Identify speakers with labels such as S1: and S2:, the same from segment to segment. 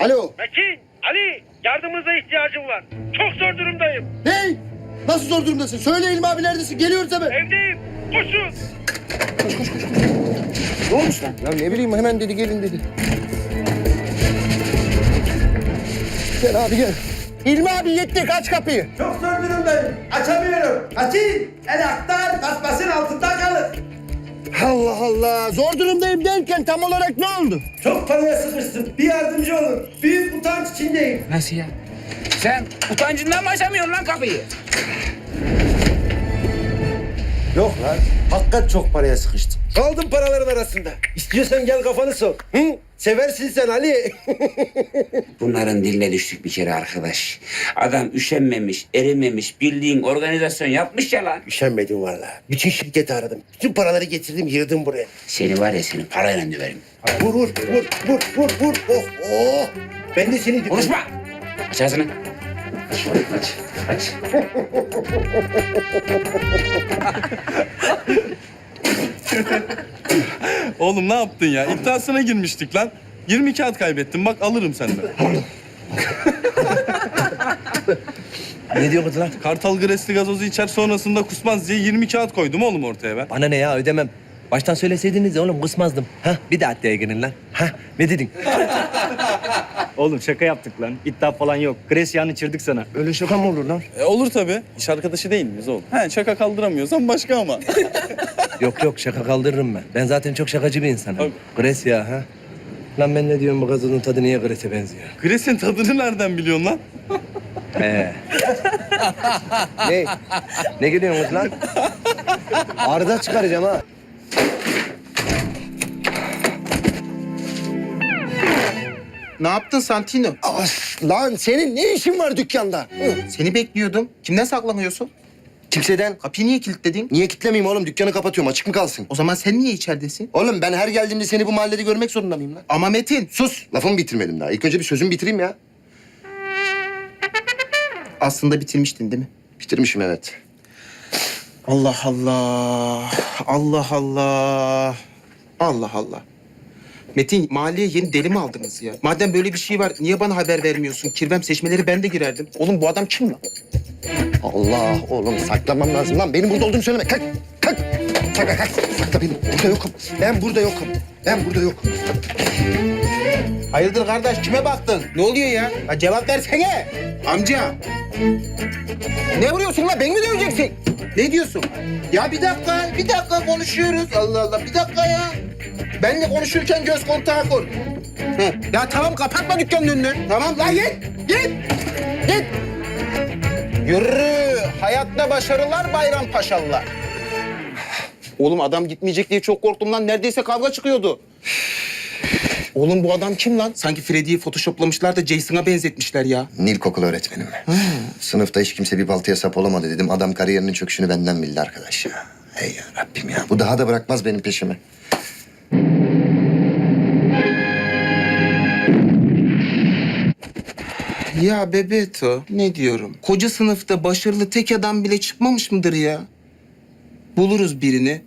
S1: Alo.
S2: Metin, Ali, yardımınıza ihtiyacım var. Çok zor durumdayım.
S1: Hey! Nasıl zor durumdasın? Söyle İlmi abi neredesin? Geliyoruz hemen.
S2: Evdeyim. Koşun.
S1: Ne olmuş lan? Ya ne bileyim hemen dedi gelin dedi. Gel abi gel. İlmi abi yetti kaç kapıyı.
S3: Çok zor durumdayım. Açamıyorum. Açayım. El aktar kasmasın altında kalır.
S1: Allah Allah. Zor durumdayım derken tam olarak ne oldu?
S3: Çok paraya sıkıştım. Bir yardımcı olun. Büyük utanç içindeyim.
S4: Nasıl ya? Sen utancından mı açamıyorsun lan kapıyı?
S3: Yok lan. Hakikat çok paraya sıkıştım. Kaldım paraların arasında. İstiyorsan gel kafanı sok. Hı? Seversin sen Ali.
S4: Bunların diline düştük bir kere arkadaş. Adam üşenmemiş, erimemiş, bildiğin organizasyon yapmış ya lan.
S3: Üşenmedim vallahi. Bütün şirketi aradım. Bütün paraları getirdim yığdım buraya.
S4: Seni var ya seni parayla döverim.
S3: Vur vur vur vur vur vur. Oh oh. Ben de seni...
S4: Konuşma! Aç ağzını. Aç, aç, aç.
S5: Oğlum ne yaptın ya? İddiasına girmiştik lan. 20 kağıt kaybettim. Bak alırım senden.
S6: Ne diyor kız lan?
S5: Kartal Gresli gazozu içer sonrasında kusmaz diye 20 kağıt koydum oğlum ortaya ben.
S6: Bana ne ya ödemem. Baştan söyleseydiniz ya oğlum kısmazdım. Ha bir de adliye girin lan. Ha ne dedin?
S7: Oğlum şaka yaptık lan. İddia falan yok. Gresya'nı çırdık sana.
S6: Öyle şaka mı olur lan?
S5: E, olur tabii. İş arkadaşı değil miyiz oğlum? He şaka kaldıramıyorsan başka ama.
S6: Yok yok şaka kaldırırım ben. Ben zaten çok şakacı bir insanım.
S5: Tabii.
S6: Gres ya ha. Lan ben ne diyorum bu gazozun tadı niye Gres'e benziyor?
S5: Gres'in tadını nereden biliyorsun lan?
S6: He. ne? Ne gülüyorsunuz lan? Arıza çıkaracağım ha.
S8: Ne yaptın Santino?
S1: As, lan senin ne işin var dükkanda? Hı.
S8: Seni bekliyordum. Kimden saklanıyorsun?
S1: Kimseden.
S8: Kapıyı niye kilitledin?
S1: Niye kitlemeyeyim oğlum? Dükkanı kapatıyorum. Açık mı kalsın?
S8: O zaman sen niye içeridesin?
S1: Oğlum ben her geldiğimde seni bu mahallede görmek zorunda mıyım lan?
S8: Ama Metin.
S1: Sus. Lafımı bitirmedim daha. İlk önce bir sözümü bitireyim ya.
S8: Aslında bitirmiştin değil mi?
S1: Bitirmişim evet.
S8: Allah Allah. Allah Allah. Allah Allah. Metin mahalleye yeni deli mi aldınız ya? Madem böyle bir şey var niye bana haber vermiyorsun? Kirvem seçmeleri ben de girerdim. Oğlum bu adam kim lan?
S1: Allah oğlum saklamam lazım lan. Benim burada olduğumu söyleme. Kalk. Kalk. Sakla kalk. Sakla beni. Burada yokum. Ben burada yokum. Ben burada yokum.
S8: Hayırdır kardeş kime baktın? Ne oluyor ya? Ha, cevap versene. Amca. Ne vuruyorsun lan? Beni mi döveceksin? Ne diyorsun? Ya bir dakika, bir dakika konuşuyoruz. Allah Allah, bir dakika ya. Benle konuşurken göz kontağı kur. Hı. Ya tamam kapatma dükkanın önünü. Tamam lan git, git, git. Yürü. Hayatta başarılar bayram paşalılar. Oğlum adam gitmeyecek diye çok korktum lan. Neredeyse kavga çıkıyordu. Oğlum bu adam kim lan? Sanki Freddy'yi photoshoplamışlar da Jason'a benzetmişler ya.
S1: Nil kokulu öğretmenim. Sınıfta hiç kimse bir baltaya sap olamadı dedim. Adam kariyerinin çöküşünü benden bildi arkadaş ya. Hey ya Rabbim ya. Bu daha da bırakmaz benim peşimi.
S8: Ya Bebeto ne diyorum? Koca sınıfta başarılı tek adam bile çıkmamış mıdır ya? Buluruz birini.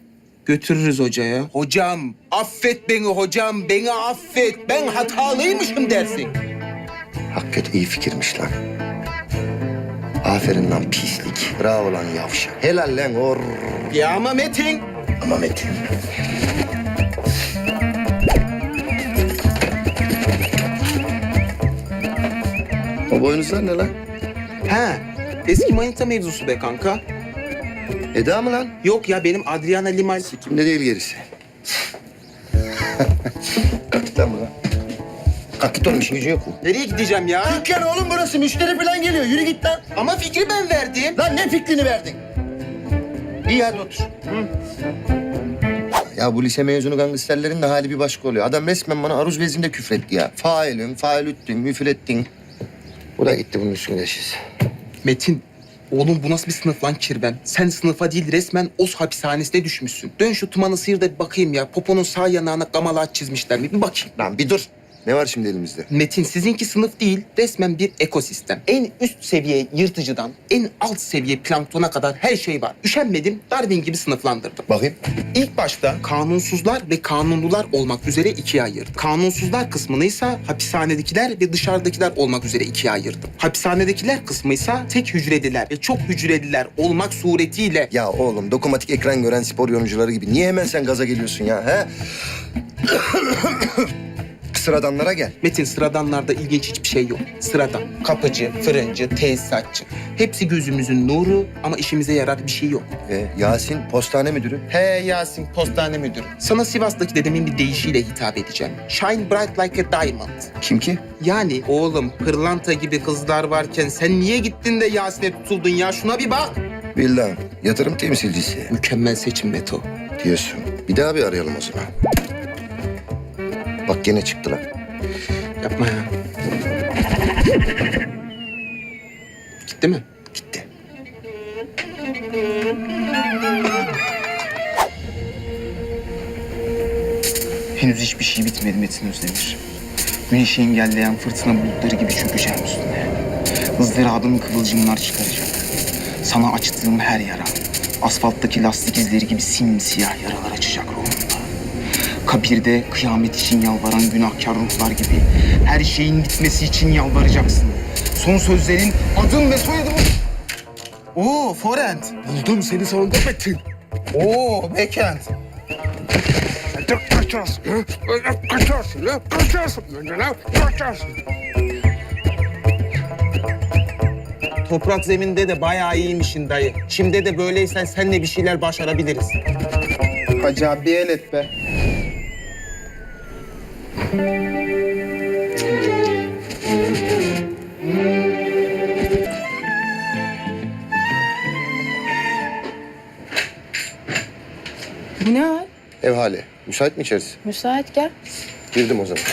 S8: Götürürüz hocaya. Hocam affet beni hocam. Beni affet. Ben hatalıymışım dersin.
S1: Hakikaten iyi fikirmiş lan. Aferin lan pislik. Bravo lan yavşak. Helal lan or.
S8: Ya ama Metin.
S1: Ama Metin. Boynuzlar ne lan?
S8: Ha eski manita mevzusu be kanka.
S1: Eda mı lan?
S8: Yok ya benim Adriana Lima.
S1: Kimde değil gerisi. Kapitan mı lan? Oğlum işin gücün yok mu?
S8: Nereye gideceğim ya?
S1: Dükkan oğlum burası. Müşteri falan geliyor. Yürü git lan.
S8: Ama fikri ben verdim.
S1: Lan ne fikrini verdin? İyi hadi otur. Ya bu lise mezunu gangsterlerin de hali bir başka oluyor. Adam resmen bana aruz vezinde küfretti ya. Failüm, failüttün, müfülettin. Bu da gitti bunun üstüne geçiz.
S8: Metin, oğlum bu nasıl bir sınıf lan kirben? Sen sınıfa değil resmen Oz hapishanesine düşmüşsün. Dön şu tumanı sıyır da bir bakayım ya. Poponun sağ yanağına gamalat çizmişler mi? Bir bakayım.
S1: Lan bir dur. Ne var şimdi elimizde?
S8: Metin sizinki sınıf değil, resmen bir ekosistem. En üst seviye yırtıcıdan en alt seviye planktona kadar her şey var. Üşenmedim, Darwin gibi sınıflandırdım.
S1: Bakayım.
S8: İlk başta kanunsuzlar ve kanunlular olmak üzere ikiye ayırdım. Kanunsuzlar kısmını ise hapishanedekiler ve dışarıdakiler olmak üzere ikiye ayırdım. Hapishanedekiler kısmı ise tek hücreliler ve çok hücreliler olmak suretiyle
S1: Ya oğlum dokunmatik ekran gören spor yorumcuları gibi niye hemen sen gaza geliyorsun ya he? Sıradanlara gel.
S8: Metin sıradanlarda ilginç hiçbir şey yok. Sıradan. Kapıcı, fırıncı, tesisatçı. Hepsi gözümüzün nuru ama işimize yarar bir şey yok.
S1: E, Yasin postane müdürü.
S8: He Yasin, postane müdürü. Sana Sivas'taki dedemin bir deyişiyle hitap edeceğim. Shine bright like a diamond.
S1: Kim ki?
S8: Yani oğlum pırlanta gibi kızlar varken sen niye gittin de Yasin'e tutuldun ya? Şuna bir bak.
S1: Bildan. Yatırım temsilcisi
S8: Mükemmel seçim Beto.
S1: diyorsun. Bir daha bir arayalım o zaman. Bak gene çıktılar.
S8: Yapma ya. Gitti mi?
S1: Gitti.
S9: Henüz hiçbir şey bitmedi Metin Özdemir. Güneşi engelleyen fırtına bulutları gibi çökeceğim üstüne. ızdırabın kıvılcımlar çıkaracak. Sana açtığım her yara, asfalttaki lastik izleri gibi simsiyah yaralar açacak ruhumda. Kabirde kıyamet için yalvaran günahkar ruhlar gibi her şeyin bitmesi için yalvaracaksın. Son sözlerin adım ve soyadım... Oo Forent.
S8: Buldum seni sonunda Metin. Oo Bekent. Toprak zeminde de bayağı iyiymişsin dayı. Şimdi de böyleysen senle bir şeyler başarabiliriz.
S9: Hacı abi el et be.
S10: Bu ne hal?
S1: Ev hali. Müsait mi içerisi?
S10: Müsait gel.
S1: Girdim o zaman.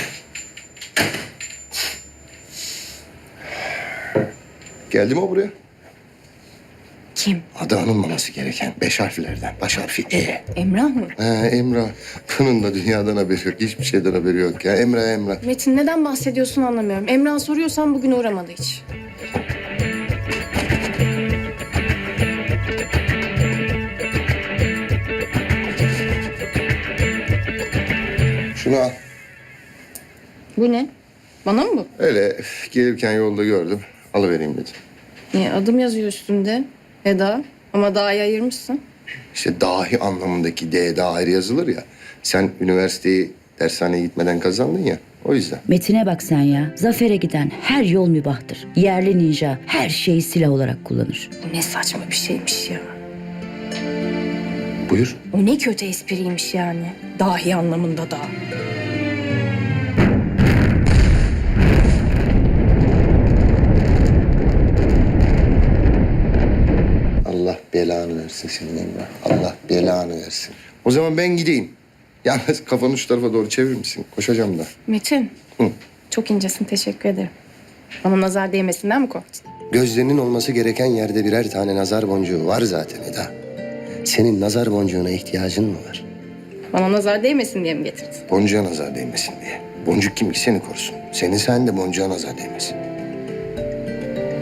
S1: Geldi mi o buraya?
S10: Kim?
S1: Adı anılmaması gereken beş harflerden. Baş harfi E.
S10: Emrah mı?
S1: Ha, Emrah. Bunun da dünyadan haberi yok. Hiçbir şeyden haberi yok ya. Emrah Emrah.
S10: Metin neden bahsediyorsun anlamıyorum. Emrah soruyorsan bugün uğramadı hiç.
S1: Şunu al.
S10: Bu ne? Bana mı bu?
S1: Öyle gelirken yolda gördüm. Alıvereyim dedim.
S10: Niye? Adım yazıyor üstünde. Eda. Ama daha iyi ayırmışsın.
S1: İşte dahi anlamındaki D daha ayrı yazılır ya. Sen üniversiteyi dershaneye gitmeden kazandın ya. O yüzden.
S11: Metine bak sen ya. Zafere giden her yol mübahtır. Yerli ninja her şeyi silah olarak kullanır.
S10: Bu ne saçma bir şeymiş ya.
S1: Buyur.
S10: O ne kötü espriymiş yani. Dahi anlamında da.
S1: Belanı versin senin Emrah. Allah belanı versin. O zaman ben gideyim. Yalnız kafanı şu tarafa doğru çevirir misin? Koşacağım da.
S10: Metin.
S1: Hı.
S10: Çok incesin teşekkür ederim. Bana nazar değmesinden mi korktun?
S1: Gözlerinin olması gereken yerde birer tane nazar boncuğu var zaten Eda. Senin nazar boncuğuna ihtiyacın mı var?
S10: Bana nazar değmesin diye mi getirdin?
S1: Boncuğa nazar değmesin diye. Boncuk kim ki seni korusun. Senin sen de boncuğa nazar değmesin.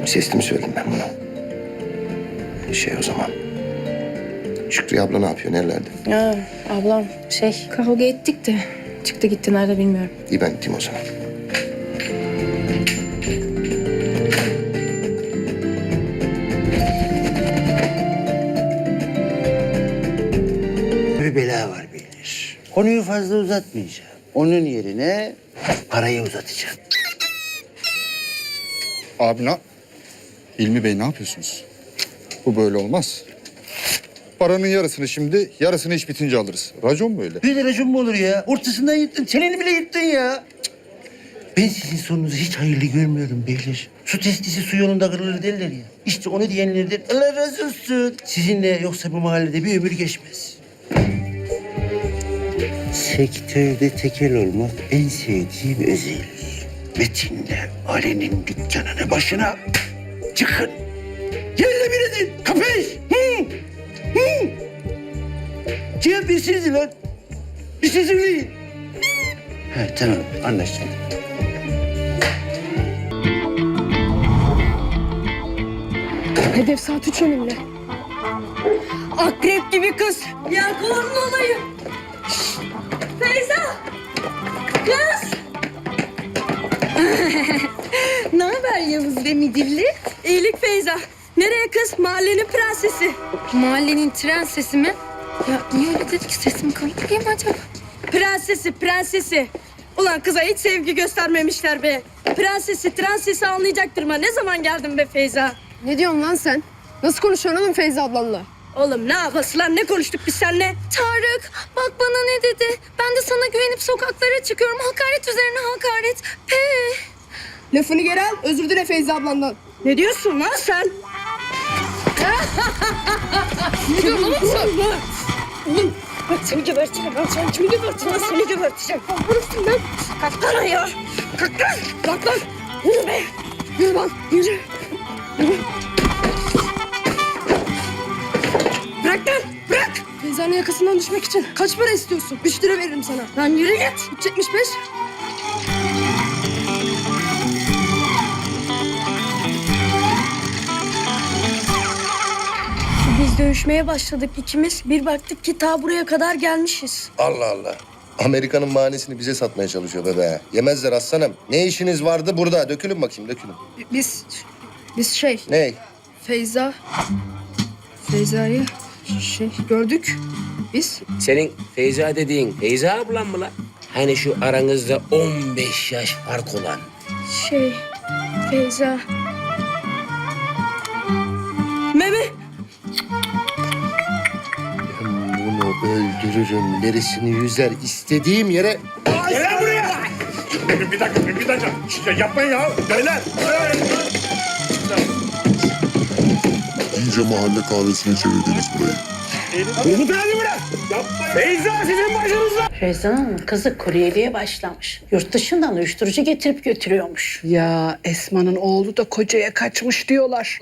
S1: Sesli mi söyledim ben bunu? Şey o zaman. Şükrü abla ne yapıyor? Nerelerde?
S10: Ya ablam şey kavga ettik de çıktı gitti nerede bilmiyorum.
S1: İyi ben gittim o zaman.
S3: Bir bela var beyler. Konuyu fazla uzatmayacağım. Onun yerine parayı uzatacağım.
S12: Abi ne? Hilmi Bey ne yapıyorsunuz? Bu böyle olmaz. Paranın yarısını şimdi, yarısını iş bitince alırız. Racon mu öyle?
S3: Bir racon mu olur ya? Ortasından yırttın. Çeneni bile yırttın ya. Ben sizin sorunuzu hiç hayırlı görmüyorum beyler. Su testisi su yolunda kırılır derler ya. İşte onu diyenlerden Allah razı olsun. Sizinle yoksa bu mahallede bir ömür geçmez. Sektörde tekel olmak en sevdiğim özelliği. Metin'le Ali'nin dükkanının başına çıkın. Yerle bir Yapış. Hı. Hı. Cebisiz lan. Bir sözüm değil. He, tamam anlaştık.
S13: Hedef saat üç önümde.
S14: Akrep gibi kız. Ya korun olayım. Feyza. Kız. ne haber Yavuz ve Midilli? İyilik Feyza. Nereye kız? Mahallenin prensesi.
S13: Mahallenin tren sesi mi? Ya niye öyle dedi ki sesim kalın diye mi acaba?
S14: Prensesi, prensesi. Ulan kıza hiç sevgi göstermemişler be. Prensesi, trensesi anlayacaktır mı? Ne zaman geldin be Feyza?
S13: Ne diyorsun lan sen? Nasıl konuşuyorsun oğlum Feyza ablanla?
S14: Oğlum ne yapası lan? Ne konuştuk biz seninle?
S13: Tarık bak bana ne dedi? Ben de sana güvenip sokaklara çıkıyorum. Hakaret üzerine hakaret. Pe. Lafını geri al. Özür dile Feyza ablandan.
S14: Ne diyorsun lan sen?
S13: Ne diyorsun oğlum sen?
S14: Oğlum bak seni geberteceğim. Ben seni kimi geberteceğim? Seni geberteceğim. Vurursun lan. Kalk lan ayağa. Kalk lan. Kalk lan. Yürü be. Yürü lan. Yürü. Yürü. Bırak lan. Bırak.
S13: Feyza'nın yakasından düşmek için kaç para istiyorsun? Üç lira veririm sana.
S14: Lan yürü git.
S13: 375.
S14: Biz dövüşmeye başladık ikimiz. Bir baktık ki ta buraya kadar gelmişiz.
S1: Allah Allah. Amerika'nın mahanesini bize satmaya çalışıyor bebe. Yemezler aslanım. Ne işiniz vardı burada? Dökülün bakayım, dökülün.
S13: Biz, biz şey
S1: Ne?
S13: Feyza, Feyza'yı şey gördük biz.
S4: Senin Feyza dediğin Feyza ablan mı lan? Hani şu aranızda 15 yaş fark olan.
S14: Şey, Feyza. Memi.
S1: Ben bunu öldürürüm. Derisini yüzer. istediğim yere...
S15: Gel buraya. Bir dakika, bir dakika. Ya yapmayın ya. Beyler.
S16: İyice mahalle kahvesine çevirdiniz burayı.
S15: Umut hadi bırak. Yapma. Feyza sizin başınızda.
S14: Feyza'nın kızı kuryeliğe başlamış. Yurt dışından uyuşturucu getirip götürüyormuş.
S17: Ya Esma'nın oğlu da kocaya kaçmış diyorlar.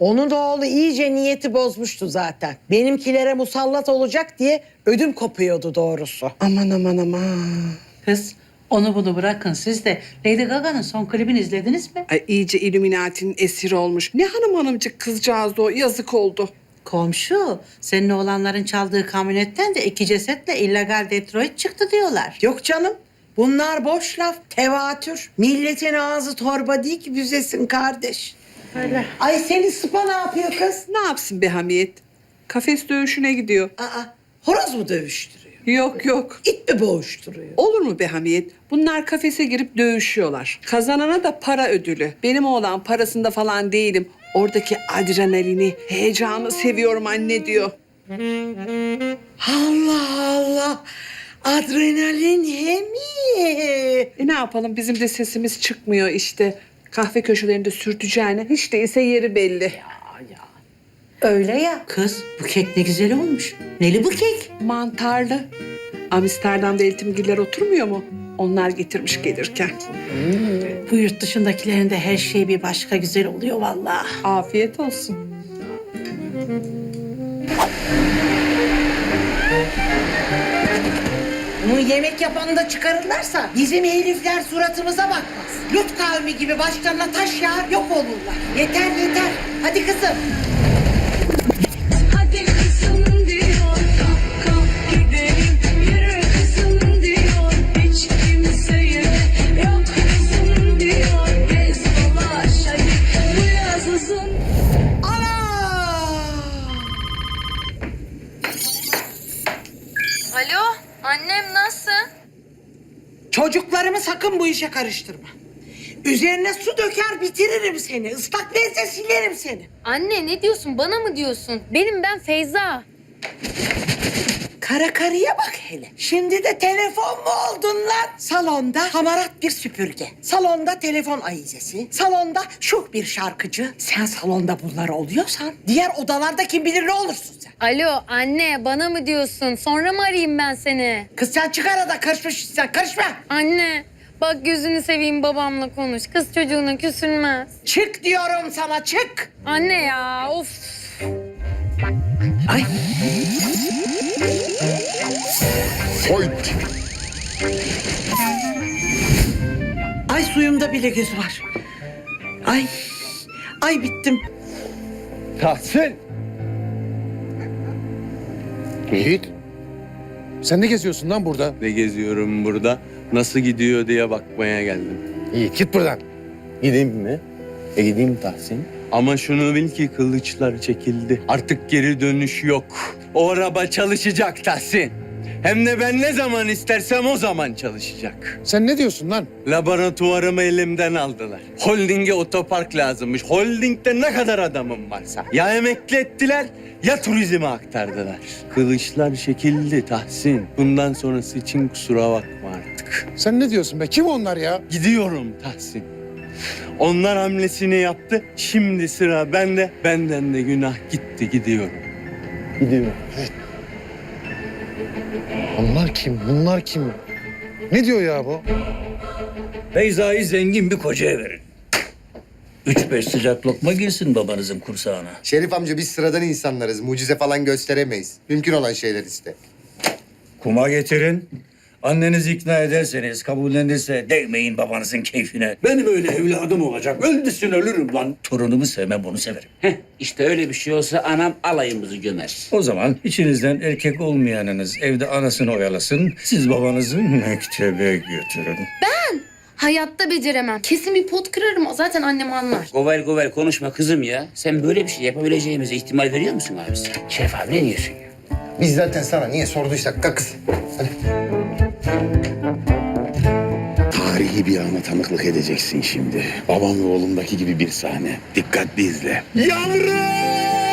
S17: Onun da oğlu iyice niyeti bozmuştu zaten. Benimkilere musallat olacak diye ödüm kopuyordu doğrusu. Aman aman aman.
S14: Kız onu bunu bırakın siz de Lady Gaga'nın son klibini izlediniz mi?
S17: Ay iyice Illuminati'nin esiri olmuş. Ne hanım hanımcık kızcağız da o yazık oldu.
S14: Komşu senin oğlanların çaldığı kamyonetten de iki cesetle illegal Detroit çıktı diyorlar.
S17: Yok canım. Bunlar boş laf, tevatür. Milletin ağzı torba değil ki büzesin kardeş.
S14: Öyle.
S17: Ay senin sıpa ne yapıyor kız? Ne yapsın be Hamiyet? Kafes dövüşüne gidiyor. Aa, horoz mu dövüştürüyor? Yok yok. İt mi boğuşturuyor? Olur mu be Hamiyet? Bunlar kafese girip dövüşüyorlar. Kazanana da para ödülü. Benim oğlan parasında falan değilim. Oradaki adrenalini, heyecanı seviyorum anne diyor. Allah Allah. Adrenalin he mi? E ne yapalım bizim de sesimiz çıkmıyor işte. Kahve köşelerinde sürteceğine hiç değilse yeri belli.
S14: Öyle ya. Kız bu kek ne güzel olmuş. Neli bu kek?
S17: Mantarlı. Amsterdam'da eltimgiller oturmuyor mu? Onlar getirmiş gelirken.
S14: Bu yurt dışındakilerin de her şey bir başka güzel oluyor vallahi.
S17: Afiyet olsun. Bunu yemek yapanı da çıkarırlarsa bizim herifler suratımıza bakmaz. Lut kavmi gibi başlarına taş yağar yok olurlar. Yeter yeter. Hadi kızım. Çocuklarımı sakın bu işe karıştırma. Üzerine su döker bitiririm seni. Islak bezle silerim seni.
S13: Anne ne diyorsun? Bana mı diyorsun? Benim ben Feyza.
S17: Kara karıya bak hele. Şimdi de telefon mu oldun lan? Salonda hamarat bir süpürge. Salonda telefon ayizesi. Salonda şuh bir şarkıcı. Sen salonda bunlar oluyorsan diğer odalarda kim bilir ne olursun sen.
S13: Alo anne bana mı diyorsun? Sonra mı arayayım ben seni?
S17: Kız sen çık arada karışmış sen karışma.
S13: Anne bak gözünü seveyim babamla konuş. Kız çocuğuna küsülmez.
S17: Çık diyorum sana çık.
S13: Anne ya of.
S17: Ay
S16: Fight!
S17: ay suyumda bile göz var. Ay ay bittim.
S18: Tahsin.
S15: Yiğit. Sen ne geziyorsun lan burada?
S18: Ne geziyorum burada? Nasıl gidiyor diye bakmaya geldim.
S15: Yiğit git buradan.
S18: Gideyim mi? E gideyim Tahsin. Ama şunu bil ki kılıçlar çekildi. Artık geri dönüş yok. O araba çalışacak Tahsin. Hem de ben ne zaman istersem o zaman çalışacak.
S15: Sen ne diyorsun lan?
S18: Laboratuvarımı elimden aldılar. Holding'e otopark lazımmış. Holding'de ne kadar adamım varsa. Ya emekli ettiler ya turizme aktardılar. Kılıçlar çekildi Tahsin. Bundan sonrası için kusura bakma artık.
S15: Sen ne diyorsun be? Kim onlar ya?
S18: Gidiyorum Tahsin. Onlar hamlesini yaptı. Şimdi sıra bende. Benden de günah gitti gidiyorum. Gidiyorum.
S15: Onlar kim? Bunlar kim? Ne diyor ya bu?
S12: Beyza'yı zengin bir kocaya verin. Üç beş sıcak lokma girsin babanızın kursağına.
S1: Şerif amca biz sıradan insanlarız. Mucize falan gösteremeyiz. Mümkün olan şeyler işte.
S12: Kuma getirin. Annenizi ikna ederseniz, kabullenirse değmeyin babanızın keyfine. Benim öyle evladım olacak. Öldüsün ölürüm lan. Torunumu sevmem, bunu severim.
S4: Heh, işte öyle bir şey olsa anam alayımızı gömer.
S12: O zaman içinizden erkek olmayanınız evde anasını oyalasın. Siz babanızı mektebe götürün.
S13: Hayatta beceremem. Kesin bir pot kırarım. Zaten annem anlar.
S4: Govel govel konuşma kızım ya. Sen böyle bir şey yapabileceğimize ihtimal veriyor musun abisi? Şeref abi ne diyorsun ya?
S1: Biz zaten sana niye sorduysak kakız.
S5: Tarihi bir ana tanıklık edeceksin şimdi. Babam ve oğlumdaki gibi bir sahne. Dikkatli izle. Yavrum!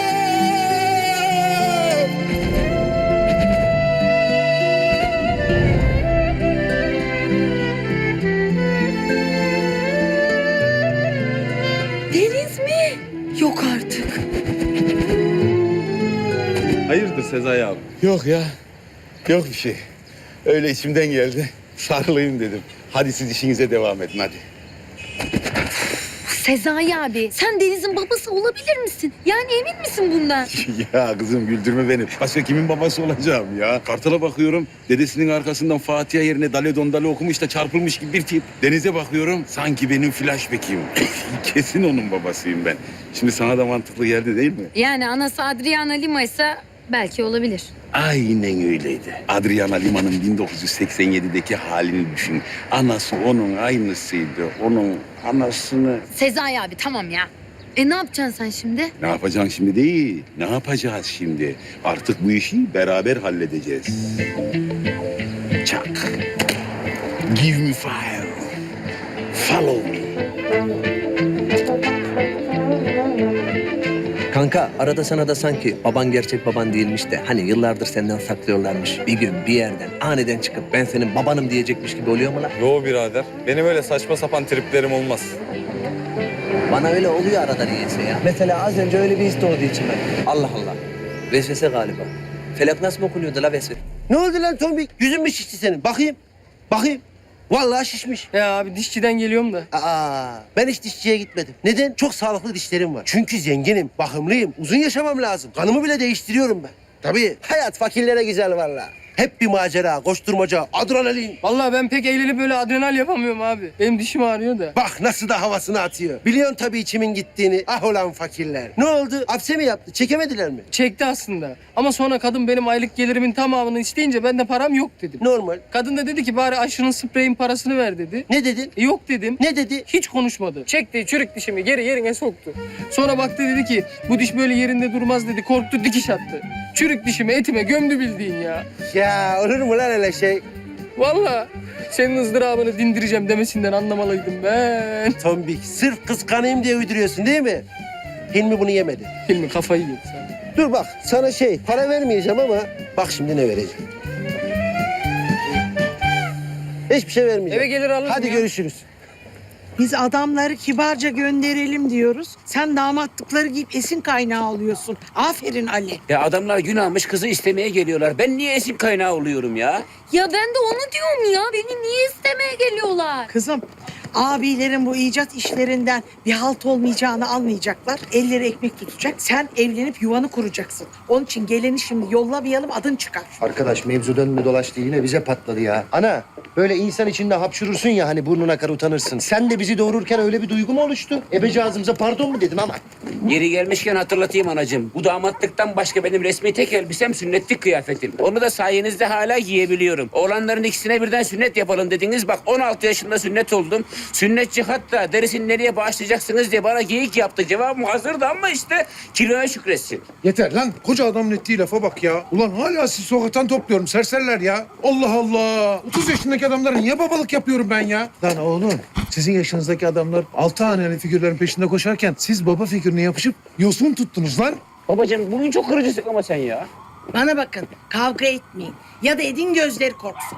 S18: Hayırdır Sezai abi?
S5: Yok ya. Yok bir şey. Öyle içimden geldi. Sarılayım dedim. Hadi siz işinize devam edin hadi.
S13: Sezai abi sen Deniz'in babası olabilir misin? Yani emin misin bundan?
S5: ya kızım güldürme beni. Başka kimin babası olacağım ya? Kartal'a bakıyorum. Dedesinin arkasından Fatiha yerine Dale Dondale okumuş da çarpılmış gibi bir tip. Denize bakıyorum. Sanki benim flashback'im. Kesin onun babasıyım ben. Şimdi sana da mantıklı geldi değil mi?
S13: Yani anası Adriana Lima ise belki olabilir.
S5: Aynen öyleydi. Adriana Lima'nın 1987'deki halini düşün. Anası onun aynısıydı. Onun anasını...
S13: Sezai abi tamam ya. E ne yapacaksın sen şimdi?
S5: Ne yapacaksın şimdi değil. Ne yapacağız şimdi? Artık bu işi beraber halledeceğiz. Çak. Give me fire. Follow me.
S6: Kanka arada sana da sanki baban gerçek baban değilmiş de hani yıllardır senden saklıyorlarmış. Bir gün bir yerden aniden çıkıp ben senin babanım diyecekmiş gibi oluyor mu lan?
S18: Yo birader. Benim öyle saçma sapan triplerim olmaz.
S6: Bana öyle oluyor arada niyeyse ya. Mesela az önce öyle bir his doğdu içime. Allah Allah. Vesvese galiba. Felak nasıl mı okunuyordu la vesvese?
S3: Ne oldu lan Tombik? Yüzün mü şişti senin? Bakayım. Bakayım. Vallahi şişmiş.
S17: Ya abi dişçiden geliyorum da.
S3: Aa, ben hiç dişçiye gitmedim. Neden? Çok sağlıklı dişlerim var. Çünkü zenginim, bakımlıyım, uzun yaşamam lazım. Kanımı bile değiştiriyorum ben. Tabii. Hayat fakirlere güzel vallahi. Hep bir macera, koşturmaca, adrenalin.
S17: Vallahi ben pek eğlenip böyle adrenal yapamıyorum abi. Benim dişim ağrıyor da.
S3: Bak nasıl da havasını atıyor. Biliyorsun tabii içimin gittiğini. Ah olan fakirler. Ne oldu? Hapse mi yaptı? Çekemediler mi?
S17: Çekti aslında. Ama sonra kadın benim aylık gelirimin tamamını isteyince ben de param yok dedim.
S3: Normal.
S17: Kadın da dedi ki bari aşının spreyin parasını ver dedi.
S3: Ne dedin?
S17: E, yok dedim.
S3: Ne dedi?
S17: Hiç konuşmadı. Çekti çürük dişimi geri yerine soktu. Sonra baktı dedi ki bu diş böyle yerinde durmaz dedi. Korktu dikiş attı. Çürük dişimi etime gömdü bildiğin ya.
S3: Ya olur mu lan öyle şey?
S17: Vallahi senin ızdırabını dindireceğim demesinden anlamalıydım ben.
S3: Tombik, sırf kıskanayım diye uyduruyorsun değil mi? Hilmi bunu yemedi.
S17: Hilmi kafayı yedi sen.
S3: Dur bak sana şey para vermeyeceğim ama bak şimdi ne vereceğim. Hiçbir şey vermeyeceğim.
S17: Eve gelir alırım
S3: Hadi
S17: ya.
S3: görüşürüz.
S19: Biz adamları kibarca gönderelim diyoruz. Sen damatlıkları giyip esin kaynağı oluyorsun. Aferin Ali.
S4: Ya adamlar gün almış kızı istemeye geliyorlar. Ben niye esim kaynağı oluyorum ya?
S13: Ya ben de onu diyorum ya. Beni niye istemeye geliyorlar?
S19: Kızım
S17: Abilerin bu icat işlerinden bir halt olmayacağını anlayacaklar. Elleri ekmek tutacak. Sen evlenip yuvanı kuracaksın. Onun için geleni şimdi yollamayalım adın çıkar.
S1: Arkadaş mevzu dönme dolaştı yine bize patladı ya. Ana böyle insan içinde hapşurursun ya hani burnun akar utanırsın. Sen de bizi doğururken öyle bir duygu mu oluştu? Ebeci ağzımıza pardon mu dedim ama.
S4: Yeri gelmişken hatırlatayım anacığım. Bu damatlıktan başka benim resmi tek elbisem sünnetlik kıyafetim. Onu da sayenizde hala giyebiliyorum. Oğlanların ikisine birden sünnet yapalım dediniz. Bak 16 yaşında sünnet oldum. Sünnetçi hatta derisini nereye bağışlayacaksınız diye bana geyik yaptı. Cevabım hazırdı ama işte kiloya şükretsin.
S15: Yeter lan. Koca adamın ettiği lafa bak ya. Ulan hala sizi sokaktan topluyorum serseriler ya. Allah Allah. 30 yaşındaki adamlara niye babalık yapıyorum ben ya? Lan oğlum sizin yaşınızdaki adamlar altı haneli figürlerin peşinde koşarken siz baba figürüne yapışıp yosun tuttunuz lan.
S4: Babacığım bugün çok kırıcısın ama sen ya.
S17: Bana bakın kavga etmeyin. Ya da edin gözleri korksun.